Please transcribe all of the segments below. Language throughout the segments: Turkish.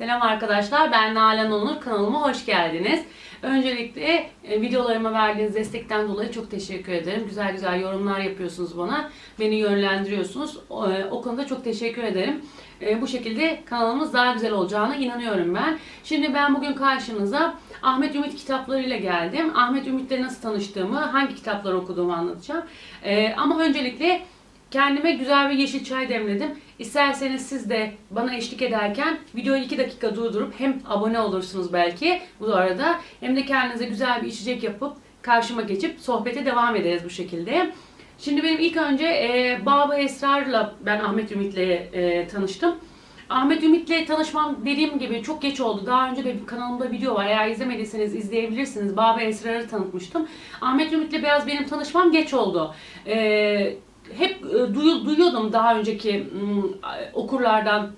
Selam arkadaşlar, ben Nalan Onur. Kanalıma hoş geldiniz. Öncelikle e, videolarıma verdiğiniz destekten dolayı çok teşekkür ederim. Güzel güzel yorumlar yapıyorsunuz bana. Beni yönlendiriyorsunuz. O, e, konuda çok teşekkür ederim. E, bu şekilde kanalımız daha güzel olacağına inanıyorum ben. Şimdi ben bugün karşınıza Ahmet Ümit kitaplarıyla geldim. Ahmet Ümit'le nasıl tanıştığımı, hangi kitapları okuduğumu anlatacağım. Ama öncelikle Kendime güzel bir yeşil çay demledim. İsterseniz siz de bana eşlik ederken videoyu 2 dakika durdurup hem abone olursunuz belki bu arada hem de kendinize güzel bir içecek yapıp karşıma geçip sohbete devam ederiz bu şekilde. Şimdi benim ilk önce e, Baba Esrar'la ben Ahmet Ümit'le e, tanıştım. Ahmet Ümit'le tanışmam dediğim gibi çok geç oldu. Daha önce de kanalımda video var. Eğer izlemediyseniz izleyebilirsiniz. Baba Esrar'ı tanıtmıştım. Ahmet Ümit'le biraz benim tanışmam geç oldu. Eee hep e, duyu- duyuyordum daha önceki okurlardan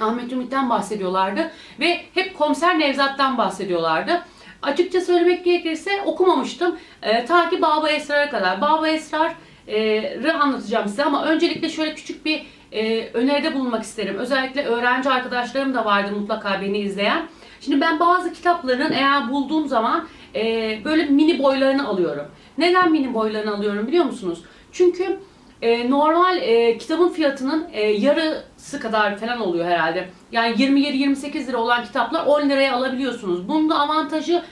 Ahmet Ümit'ten bahsediyorlardı ve hep Komiser Nevzat'tan bahsediyorlardı. Açıkça söylemek gerekirse okumamıştım. E, ta ki Baba Esrar'a kadar. Baba Esrar'ı anlatacağım size ama öncelikle şöyle küçük bir e, öneride bulunmak isterim. Özellikle öğrenci arkadaşlarım da vardı mutlaka beni izleyen. Şimdi ben bazı kitapların eğer bulduğum zaman e, böyle mini boylarını alıyorum. Neden mini boylarını alıyorum biliyor musunuz? Çünkü e, normal e, kitabın fiyatının e, yarısı kadar falan oluyor herhalde. Yani 27-28 lira olan kitaplar 10 liraya alabiliyorsunuz. Bunun da avantajı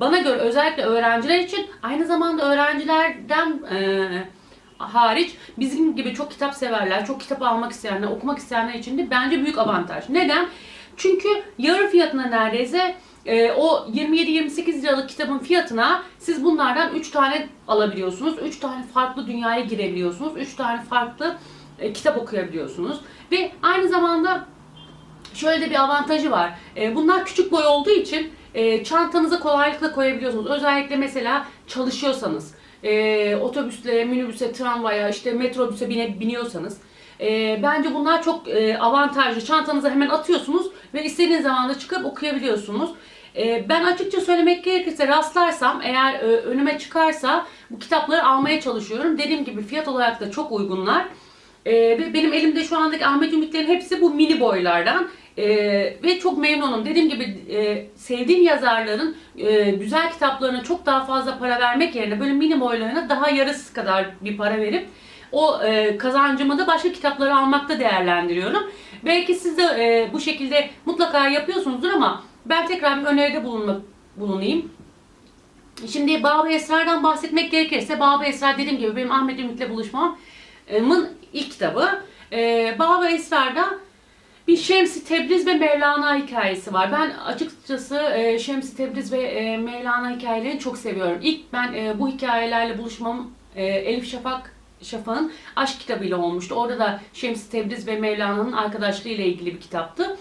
bana göre özellikle öğrenciler için aynı zamanda öğrencilerden e, hariç bizim gibi çok kitap severler, çok kitap almak isteyenler, okumak isteyenler için de bence büyük avantaj. Neden? Çünkü yarı fiyatına neredeyse e, o 27-28 liralık kitabın fiyatına siz bunlardan 3 tane alabiliyorsunuz. 3 tane farklı dünyaya girebiliyorsunuz. 3 tane farklı e, kitap okuyabiliyorsunuz. Ve aynı zamanda şöyle de bir avantajı var. E, bunlar küçük boy olduğu için e, çantanıza kolaylıkla koyabiliyorsunuz. Özellikle mesela çalışıyorsanız, e, otobüsle, minibüse, tramvaya, işte metrobüse bine, biniyorsanız e, bence bunlar çok e, avantajlı. Çantanıza hemen atıyorsunuz ve istediğiniz zaman da çıkıp okuyabiliyorsunuz. E, ben açıkça söylemek gerekirse rastlarsam eğer e, önüme çıkarsa bu kitapları almaya çalışıyorum. Dediğim gibi fiyat olarak da çok uygunlar. E, ve benim elimde şu andaki Ahmet Ümitlerin hepsi bu mini boylardan. E, ve çok memnunum. Dediğim gibi e, sevdiğim yazarların e, güzel kitaplarına çok daha fazla para vermek yerine böyle mini boylarına daha yarısı kadar bir para verip o e, kazancımı da başka kitapları almakta değerlendiriyorum. Belki siz de e, bu şekilde mutlaka yapıyorsunuzdur ama ben tekrar bir öneride bulunmak, bulunayım. Şimdi Baba Esrar'dan bahsetmek gerekirse Baba Esrar dediğim gibi benim Ahmet Ümit'le buluşmamın ilk kitabı. Ee, Baba Esrar'da bir Şemsi Tebriz ve Mevlana hikayesi var. Ben açıkçası e, Şemsi Tebriz ve e, Mevlana hikayelerini çok seviyorum. İlk ben e, bu hikayelerle buluşmam e, Elif Şafak Şafak'ın aşk kitabıyla olmuştu. Orada da Şemsi Tebriz ve Mevlana'nın arkadaşlığı ile ilgili bir kitaptı.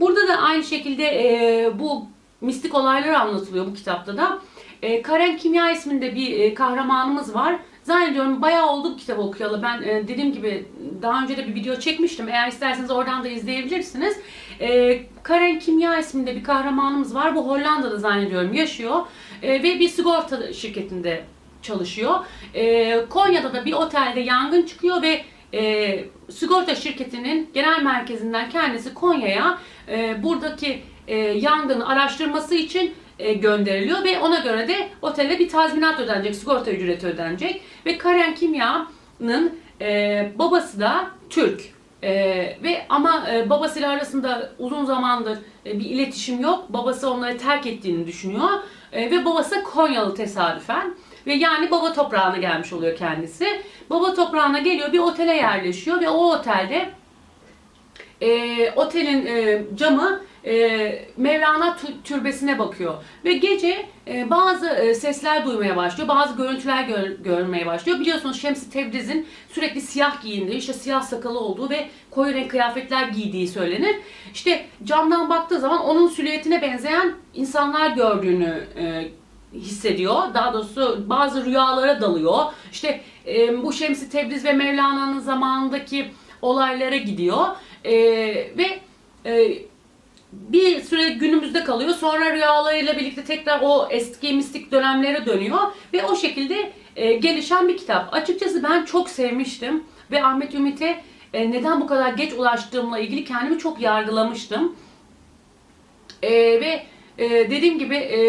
Burada da aynı şekilde e, bu mistik olaylar anlatılıyor bu kitapta da. E, Karen Kimya isminde bir e, kahramanımız var. Zannediyorum bayağı oldu bu kitabı okuyalı. Ben e, dediğim gibi daha önce de bir video çekmiştim. Eğer isterseniz oradan da izleyebilirsiniz. E, Karen Kimya isminde bir kahramanımız var. Bu Hollanda'da zannediyorum yaşıyor. E, ve bir sigorta şirketinde çalışıyor. E, Konya'da da bir otelde yangın çıkıyor ve e, sigorta şirketinin genel merkezinden kendisi Konya'ya e, buradaki e, yangını araştırması için e, gönderiliyor ve ona göre de otele bir tazminat ödenecek, sigorta ücreti ödenecek. Ve Karen Kimya'nın e, babası da Türk. E, ve ama e, babasıyla arasında uzun zamandır e, bir iletişim yok. Babası onları terk ettiğini düşünüyor. E, ve babası Konyalı tesadüfen. Ve yani baba toprağına gelmiş oluyor kendisi. Baba toprağına geliyor, bir otele yerleşiyor ve o otelde e, otelin e, camı e, Mevlana tü- türbesine bakıyor. Ve gece e, bazı e, sesler duymaya başlıyor, bazı görüntüler gör- görmeye başlıyor. Biliyorsunuz Şemsi Tebriz'in sürekli siyah giyindiği, işte siyah sakalı olduğu ve koyu renk kıyafetler giydiği söylenir. İşte camdan baktığı zaman onun silüetine benzeyen insanlar gördüğünü e, hissediyor. Daha doğrusu bazı rüyalara dalıyor. İşte e, bu Şemsi Tebriz ve Mevlana'nın zamanındaki olaylara gidiyor. E, ve e, bir süre günümüzde kalıyor. Sonra rüyalarıyla birlikte tekrar o eski mistik dönemlere dönüyor. Ve o şekilde e, gelişen bir kitap. Açıkçası ben çok sevmiştim. Ve Ahmet Ümit'e e, neden bu kadar geç ulaştığımla ilgili kendimi çok yargılamıştım. E, ve e, dediğim gibi e,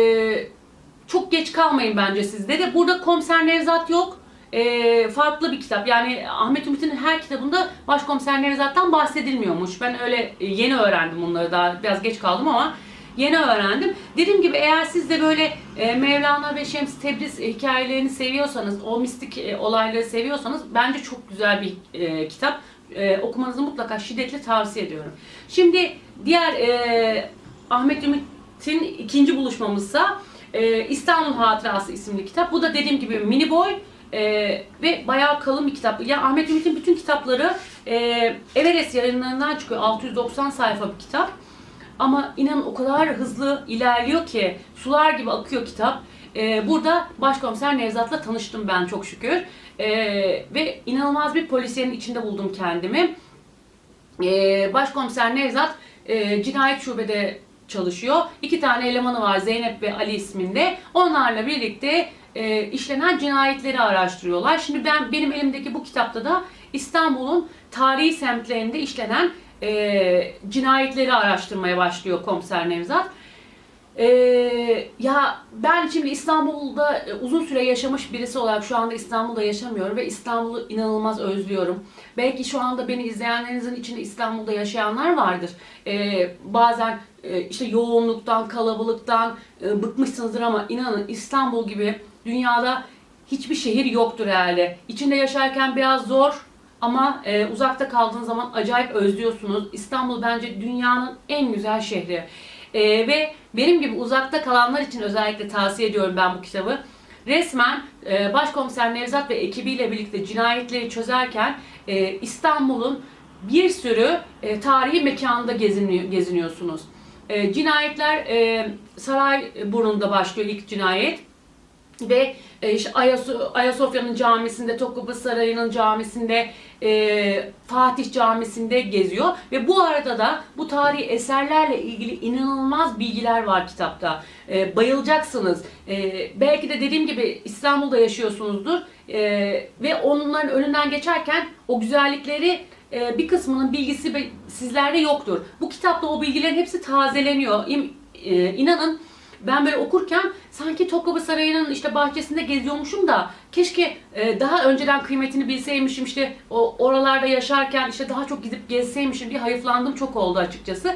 çok geç kalmayın bence sizde de. Burada Komiser Nevzat yok. E, farklı bir kitap. Yani Ahmet Ümit'in her kitabında Başkomiser Nevzat'tan bahsedilmiyormuş. Ben öyle e, yeni öğrendim bunları daha biraz geç kaldım ama yeni öğrendim. Dediğim gibi eğer siz de böyle e, Mevlana ve Şems Tebriz hikayelerini seviyorsanız, o mistik e, olayları seviyorsanız bence çok güzel bir e, kitap. E, okumanızı mutlaka şiddetle tavsiye ediyorum. Şimdi diğer e, Ahmet Ümit'in ikinci buluşmamızsa e, İstanbul Hatırası isimli kitap. Bu da dediğim gibi mini boy e, ve bayağı kalın bir kitap. Ya Ahmet Ümit'in bütün kitapları e, Everest yayınlarından çıkıyor. 690 sayfa bir kitap. Ama inanın o kadar hızlı ilerliyor ki sular gibi akıyor kitap. Ee, burada Başkomiser Nevzat'la tanıştım ben çok şükür. Ee, ve inanılmaz bir polisiyenin içinde buldum kendimi. Ee, Başkomiser Nevzat e, cinayet şubede çalışıyor. İki tane elemanı var Zeynep ve Ali isminde. Onlarla birlikte e, işlenen cinayetleri araştırıyorlar. Şimdi ben benim elimdeki bu kitapta da İstanbul'un tarihi semtlerinde işlenen e, cinayetleri araştırmaya başlıyor komiser Nevzat. E, ya ben şimdi İstanbul'da e, uzun süre yaşamış birisi olarak şu anda İstanbul'da yaşamıyorum ve İstanbul'u inanılmaz özlüyorum. Belki şu anda beni izleyenlerinizin içinde İstanbul'da yaşayanlar vardır. E, bazen e, işte yoğunluktan, kalabalıktan e, bıkmışsınızdır ama inanın İstanbul gibi dünyada hiçbir şehir yoktur herhalde. İçinde yaşarken biraz zor ama e, uzakta kaldığınız zaman acayip özlüyorsunuz. İstanbul bence dünyanın en güzel şehri. E, ve benim gibi uzakta kalanlar için özellikle tavsiye ediyorum ben bu kitabı. Resmen e, Başkomiser Nevzat ve ekibiyle birlikte cinayetleri çözerken e, İstanbul'un bir sürü e, tarihi mekanda geziniyor, geziniyorsunuz. E, cinayetler e, Sarayburnu'nda başlıyor ilk cinayet ve e, işte Ayaso- Ayasofya'nın camisinde, Topkapı Sarayı'nın camisinde, e, Fatih Camisi'nde geziyor ve bu arada da bu tarihi eserlerle ilgili inanılmaz bilgiler var kitapta. E, bayılacaksınız. E, belki de dediğim gibi İstanbul'da yaşıyorsunuzdur e, ve onların önünden geçerken o güzellikleri e, bir kısmının bilgisi sizlerde yoktur. Bu kitapta o bilgilerin hepsi tazeleniyor. İm- e, inanın ben böyle okurken sanki Topkapı Sarayı'nın işte bahçesinde geziyormuşum da keşke e, daha önceden kıymetini bilseymişim işte o oralarda yaşarken işte daha çok gidip gezseymişim diye hayıflandım çok oldu açıkçası.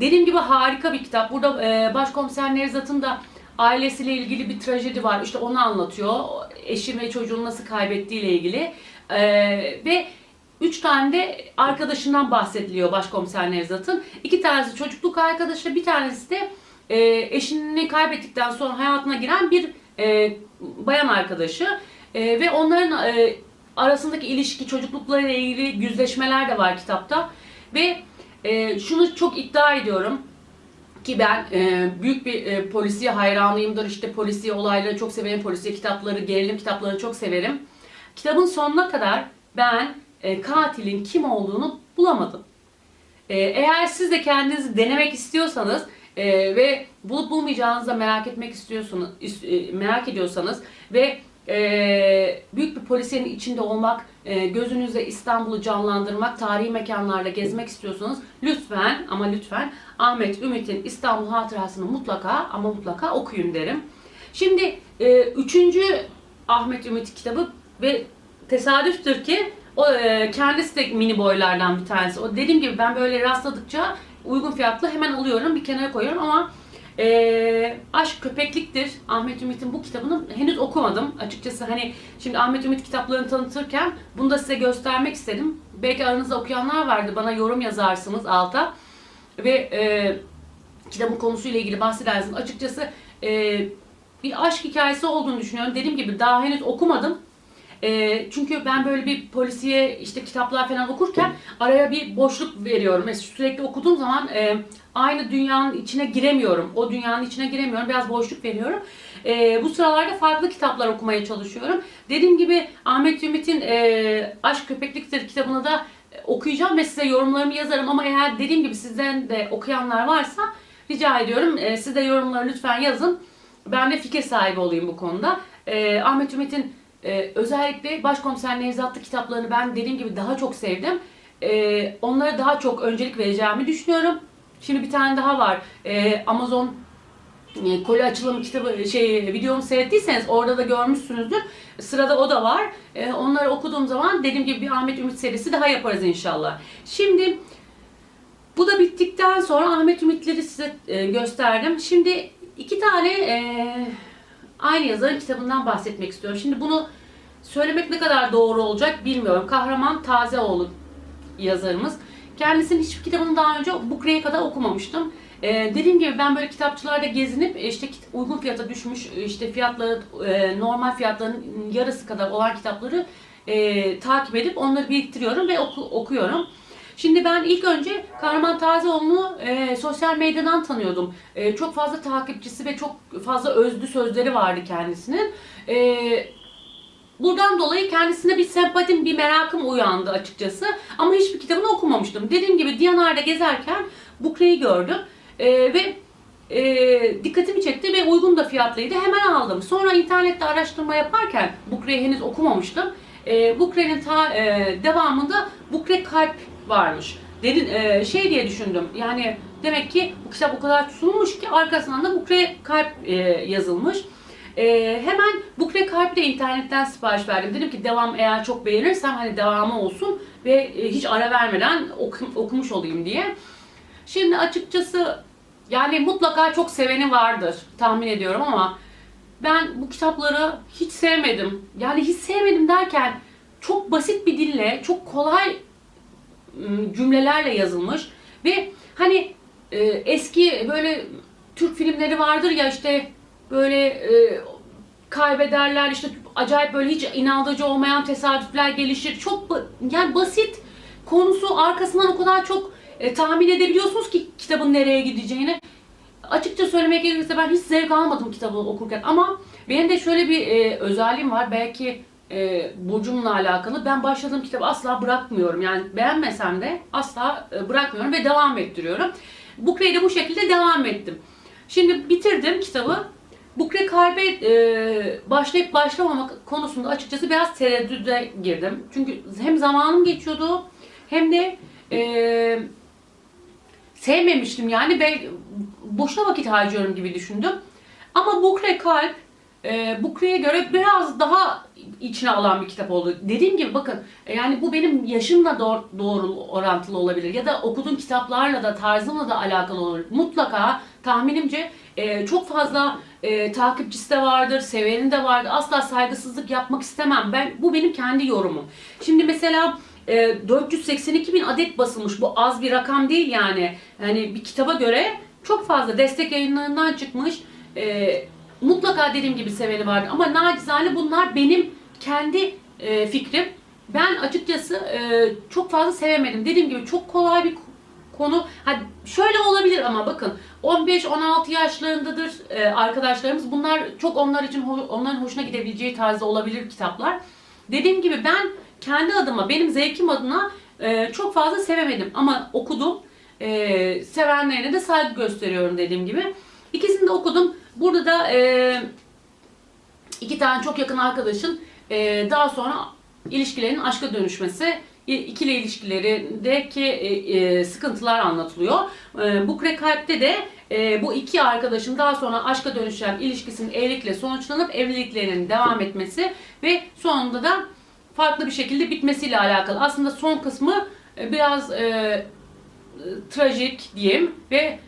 Dediğim gibi harika bir kitap. Burada e, Başkomiser Nevzat'ın da ailesiyle ilgili bir trajedi var. İşte onu anlatıyor. Eşi ve çocuğunu nasıl kaybettiğiyle ilgili. E, ve Üç tane de arkadaşından bahsediliyor Başkomiser Nevzat'ın. İki tanesi çocukluk arkadaşı, bir tanesi de e, eşini kaybettikten sonra hayatına giren bir e, bayan arkadaşı. E, ve onların e, arasındaki ilişki, çocukluklarıyla ilgili yüzleşmeler de var kitapta. Ve e, şunu çok iddia ediyorum ki ben e, büyük bir e, polisiye hayranıyımdır. İşte polisiye olayları çok severim, polisiye kitapları, gerilim kitaplarını çok severim. Kitabın sonuna kadar ben e, katilin kim olduğunu bulamadım. E, eğer siz de kendinizi denemek istiyorsanız e, ve bulup bulmayacağınızı da merak etmek istiyorsanız, is- e, merak ediyorsanız ve e, büyük bir polisiyenin içinde olmak, e, gözünüzde İstanbul'u canlandırmak, tarihi mekanlarla gezmek istiyorsanız lütfen ama lütfen Ahmet Ümit'in İstanbul Hatırası'nı mutlaka ama mutlaka okuyun derim. Şimdi e, üçüncü Ahmet Ümit kitabı ve tesadüftür ki o e, kendisi de mini boylardan bir tanesi. O dediğim gibi ben böyle rastladıkça uygun fiyatlı hemen alıyorum bir kenara koyuyorum ama e, Aşk Köpekliktir Ahmet Ümit'in bu kitabını henüz okumadım. Açıkçası hani şimdi Ahmet Ümit kitaplarını tanıtırken bunu da size göstermek istedim. Belki aranızda okuyanlar vardı bana yorum yazarsınız alta ve e, kitabın konusuyla ilgili bahsedersiniz. Açıkçası e, bir aşk hikayesi olduğunu düşünüyorum. Dediğim gibi daha henüz okumadım. E, çünkü ben böyle bir polisiye işte kitaplar falan okurken araya bir boşluk veriyorum. Mesela sürekli okuduğum zaman e, aynı dünyanın içine giremiyorum. O dünyanın içine giremiyorum. Biraz boşluk veriyorum. E, bu sıralarda farklı kitaplar okumaya çalışıyorum. Dediğim gibi Ahmet Ümit'in e, Aşk Köpekliktir kitabını da e, okuyacağım ve size yorumlarımı yazarım. Ama eğer dediğim gibi sizden de okuyanlar varsa rica ediyorum. E, siz de yorumları lütfen yazın. Ben de fikir sahibi olayım bu konuda. E, Ahmet Ümit'in ee, özellikle Başkomiser Nevzatlı kitaplarını ben dediğim gibi daha çok sevdim. Ee, onlara daha çok öncelik vereceğimi düşünüyorum. Şimdi bir tane daha var. Ee, Amazon e, koli açılımı kitabı şey videomu seyrettiyseniz orada da görmüşsünüzdür. Sırada o da var. Ee, onları okuduğum zaman dediğim gibi bir Ahmet Ümit serisi daha yaparız inşallah. Şimdi bu da bittikten sonra Ahmet Ümitleri size e, gösterdim. Şimdi iki tane e, aynı yazarın kitabından bahsetmek istiyorum. Şimdi bunu söylemek ne kadar doğru olacak bilmiyorum. Kahraman Tazeoğlu yazarımız. Kendisinin hiçbir kitabını daha önce Bukre'ye kadar okumamıştım. Ee, dediğim gibi ben böyle kitapçılarda gezinip e, işte uygun fiyata düşmüş e, işte fiyatları e, normal fiyatların yarısı kadar olan kitapları e, takip edip onları biriktiriyorum ve oku- okuyorum. Şimdi ben ilk önce Kahraman Tazeoğlu'nu e, sosyal medyadan tanıyordum. E, çok fazla takipçisi ve çok fazla özlü sözleri vardı kendisinin. E, Buradan dolayı kendisine bir sempatim, bir merakım uyandı açıkçası. Ama hiçbir kitabını okumamıştım. Dediğim gibi Diyanar'da gezerken Bukre'yi gördüm. Ee, ve e, dikkatimi çekti ve uygun da fiyatlıydı. Hemen aldım. Sonra internette araştırma yaparken Bukre'yi henüz okumamıştım. Ee, Bukre'nin ta, e, devamında Bukre Kalp varmış. Dedin, e, şey diye düşündüm. Yani demek ki bu kitap o kadar tutulmuş ki arkasından da Bukre Kalp e, yazılmış. Ee, hemen Bukre Kalp'te internetten sipariş verdim. Dedim ki devam eğer çok beğenirsem hani devamı olsun ve e, hiç ara vermeden oku- okumuş olayım diye. Şimdi açıkçası yani mutlaka çok seveni vardır tahmin ediyorum ama ben bu kitapları hiç sevmedim. Yani hiç sevmedim derken çok basit bir dille, çok kolay cümlelerle yazılmış ve hani e, eski böyle Türk filmleri vardır ya işte böyle e, kaybederler işte acayip böyle hiç inandırıcı olmayan tesadüfler gelişir. Çok yani basit konusu arkasından o kadar çok e, tahmin edebiliyorsunuz ki kitabın nereye gideceğini. Açıkça söylemek gerekirse ben hiç zevk almadım kitabı okurken ama benim de şöyle bir e, özelliğim var. Belki e, burcumla alakalı. Ben başladığım kitabı asla bırakmıyorum. Yani beğenmesem de asla e, bırakmıyorum ve devam ettiriyorum. Bukre'yi de bu şekilde devam ettim. Şimdi bitirdim kitabı. Bukre Kalbe e, başlayıp başlamamak konusunda açıkçası biraz tereddüde girdim. Çünkü hem zamanım geçiyordu hem de e, sevmemiştim yani ben boşuna vakit harcıyorum gibi düşündüm. Ama Bukre Kalp e, Bukre'ye göre biraz daha içine alan bir kitap oldu. Dediğim gibi bakın e, yani bu benim yaşımla doğru, doğru orantılı olabilir ya da okuduğum kitaplarla da tarzımla da alakalı olabilir. Mutlaka tahminimce e, çok fazla e, takipçisi de vardır, seveni de vardır. Asla saygısızlık yapmak istemem. Ben bu benim kendi yorumum. Şimdi mesela e, 482 bin adet basılmış. Bu az bir rakam değil yani. Yani bir kitaba göre çok fazla destek yayınlarından çıkmış. E, mutlaka dediğim gibi seveni vardır. Ama nacizane bunlar benim kendi e, fikrim. Ben açıkçası e, çok fazla sevemedim. Dediğim gibi çok kolay bir konu. Hadi şöyle olabilir ama bakın 15-16 yaşlarındadır e, arkadaşlarımız. Bunlar çok onlar için onların hoşuna gidebileceği tarzda olabilir kitaplar. Dediğim gibi ben kendi adıma, benim zevkim adına e, çok fazla sevemedim ama okudum. E, sevenlerine de saygı gösteriyorum dediğim gibi. İkisini de okudum. Burada da e, iki tane çok yakın arkadaşın e, daha sonra ilişkilerin aşka dönüşmesi, ikili ilişkilerindeki e, e, sıkıntılar anlatılıyor. E, bu Kalp'te de e, bu iki arkadaşın daha sonra aşka dönüşen ilişkisinin evlilikle sonuçlanıp evliliklerinin devam etmesi ve sonunda da farklı bir şekilde bitmesiyle alakalı. Aslında son kısmı e, biraz e, e, trajik diyeyim ve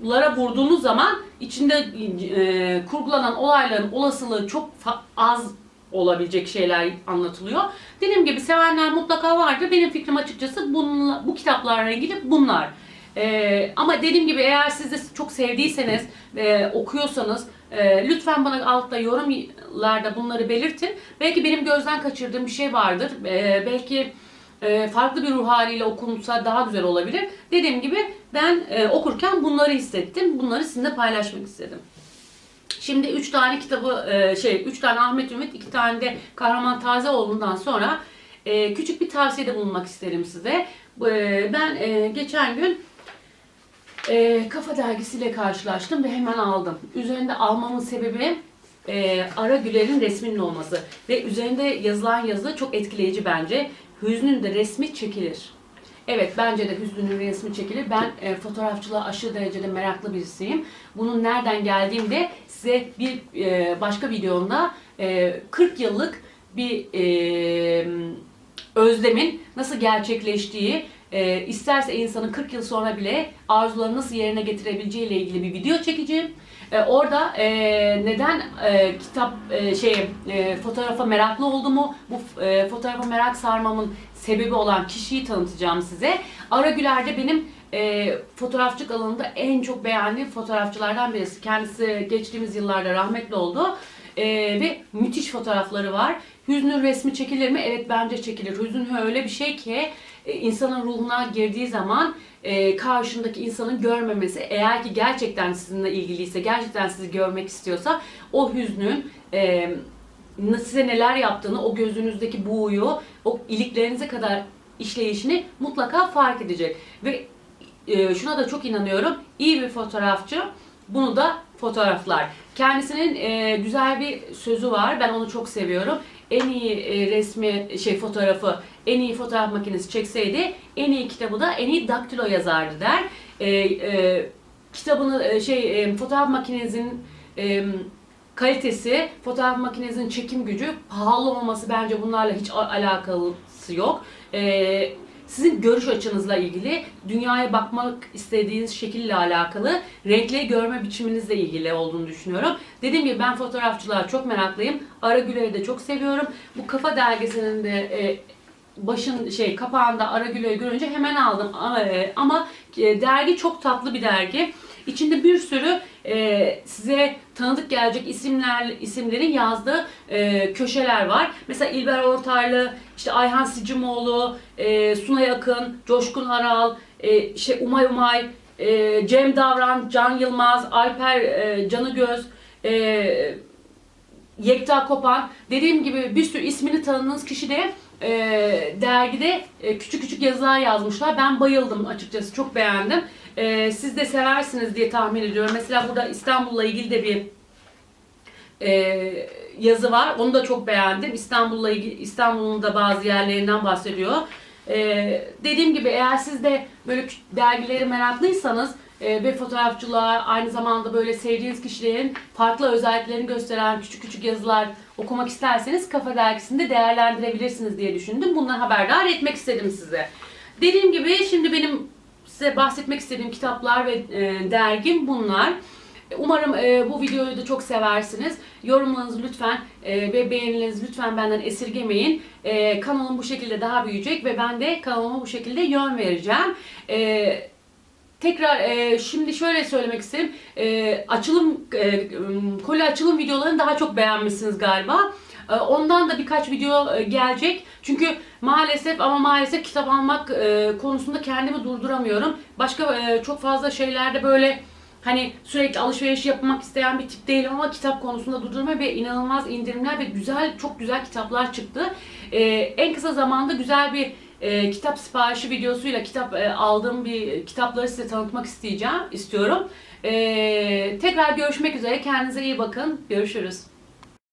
olasılıklara vurduğunuz zaman içinde e, kurgulanan olayların olasılığı çok az olabilecek şeyler anlatılıyor. Dediğim gibi sevenler mutlaka vardır. Benim fikrim açıkçası bununla, bu kitaplarla ilgili bunlar. E, ama dediğim gibi eğer siz de çok sevdiyseniz ve okuyorsanız e, lütfen bana altta yorumlarda bunları belirtin. Belki benim gözden kaçırdığım bir şey vardır. E, belki e, farklı bir ruh haliyle okunsa daha güzel olabilir. Dediğim gibi ben e, okurken bunları hissettim. Bunları sizinle paylaşmak istedim. Şimdi 3 tane kitabı e, şey 3 tane Ahmet Ümit, 2 tane de Kahraman Tazeoğlu'ndan sonra e, küçük bir tavsiyede bulunmak isterim size. E, Ben e, geçen gün e, Kafa dergisiyle karşılaştım ve hemen aldım. Üzerinde almamın sebebi e, Ara Güler'in resminin olması ve üzerinde yazılan yazı çok etkileyici bence. Hüznün de resmi çekilir. Evet bence de Hüsnü'nün resmi çekilir. Ben e, fotoğrafçılığa aşırı derecede meraklı birisiyim. Bunun nereden geldiğini de size bir e, başka videomda e, 40 yıllık bir e, özlemin nasıl gerçekleştiği, e, isterse insanın 40 yıl sonra bile arzularını nasıl yerine getirebileceği ile ilgili bir video çekeceğim. E, orada e, neden e, kitap e, şey e, fotoğrafa meraklı olduğumu, bu e, fotoğrafa merak sarmamın sebebi olan kişiyi tanıtacağım size. Ara Güler de benim e, fotoğrafçılık alanında en çok beğendiğim fotoğrafçılardan birisi. Kendisi geçtiğimiz yıllarda rahmetli oldu. E, ve müthiş fotoğrafları var. Hüznün resmi çekilir mi? Evet bence çekilir. Hüznün öyle bir şey ki e, insanın ruhuna girdiği zaman e, karşındaki insanın görmemesi eğer ki gerçekten sizinle ilgiliyse, gerçekten sizi görmek istiyorsa o hüznün e, size neler yaptığını, o gözünüzdeki buğuyu, o iliklerinize kadar işleyişini mutlaka fark edecek. Ve e, şuna da çok inanıyorum. iyi bir fotoğrafçı bunu da fotoğraflar. Kendisinin güzel bir sözü var. Ben onu çok seviyorum. En iyi resmi şey fotoğrafı en iyi fotoğraf makinesi çekseydi en iyi kitabı da en iyi daktilo yazardı der. E, e, kitabını e, şey e, fotoğraf makinenizin e, kalitesi, fotoğraf makinenizin çekim gücü, pahalı olması bence bunlarla hiç alakası yok. E, sizin görüş açınızla ilgili, dünyaya bakmak istediğiniz şekille alakalı, renkleri görme biçiminizle ilgili olduğunu düşünüyorum. Dediğim gibi ben fotoğrafçılığa çok meraklıyım. Ara Güler'i de çok seviyorum. Bu Kafa Dergisi'nin de e, başın şey kapağında Ara Güler'i görünce hemen aldım. Ama, e, ama e, dergi çok tatlı bir dergi. İçinde bir sürü e, size tanıdık gelecek isimler isimlerin yazdığı köşeler var. Mesela İlber Ortaylı, işte Ayhan Sicimoğlu, e, Sunay Akın, Coşkun Aral, şey Umay Umay, Cem Davran, Can Yılmaz, Alper e, Canıgöz, Yekta Kopan. Dediğim gibi bir sürü ismini tanıdığınız kişi de e, dergide e, küçük küçük yazılar yazmışlar. Ben bayıldım açıkçası. Çok beğendim. E, siz de seversiniz diye tahmin ediyorum. Mesela burada İstanbul'la ilgili de bir e, yazı var. Onu da çok beğendim. İstanbul'la ilgili İstanbul'un da bazı yerlerinden bahsediyor. E, dediğim gibi eğer siz de böyle dergileri meraklıysanız e, ve fotoğrafçılığa aynı zamanda böyle sevdiğiniz kişilerin farklı özelliklerini gösteren küçük küçük yazılar okumak isterseniz Kafa Dergisi'nde değerlendirebilirsiniz diye düşündüm. Bundan haberdar etmek istedim size. Dediğim gibi şimdi benim size bahsetmek istediğim kitaplar ve e, dergim bunlar. Umarım e, bu videoyu da çok seversiniz. Yorumlarınızı lütfen e, ve beğenilerinizi lütfen benden esirgemeyin. Kanalım bu şekilde daha büyüyecek ve ben de kanalıma bu şekilde yön vereceğim. E, Tekrar e, şimdi şöyle söylemek isterim. E, açılım e, koli açılım videolarını daha çok beğenmişsiniz galiba. E, ondan da birkaç video e, gelecek. Çünkü maalesef ama maalesef kitap almak e, konusunda kendimi durduramıyorum. Başka e, çok fazla şeylerde böyle hani sürekli alışveriş yapmak isteyen bir tip değilim ama kitap konusunda durdurma ve inanılmaz indirimler ve güzel çok güzel kitaplar çıktı. E, en kısa zamanda güzel bir e, kitap siparişi videosuyla kitap e, aldığım bir kitapları size tanıtmak isteyeceğim, istiyorum. E, tekrar görüşmek üzere. Kendinize iyi bakın. Görüşürüz.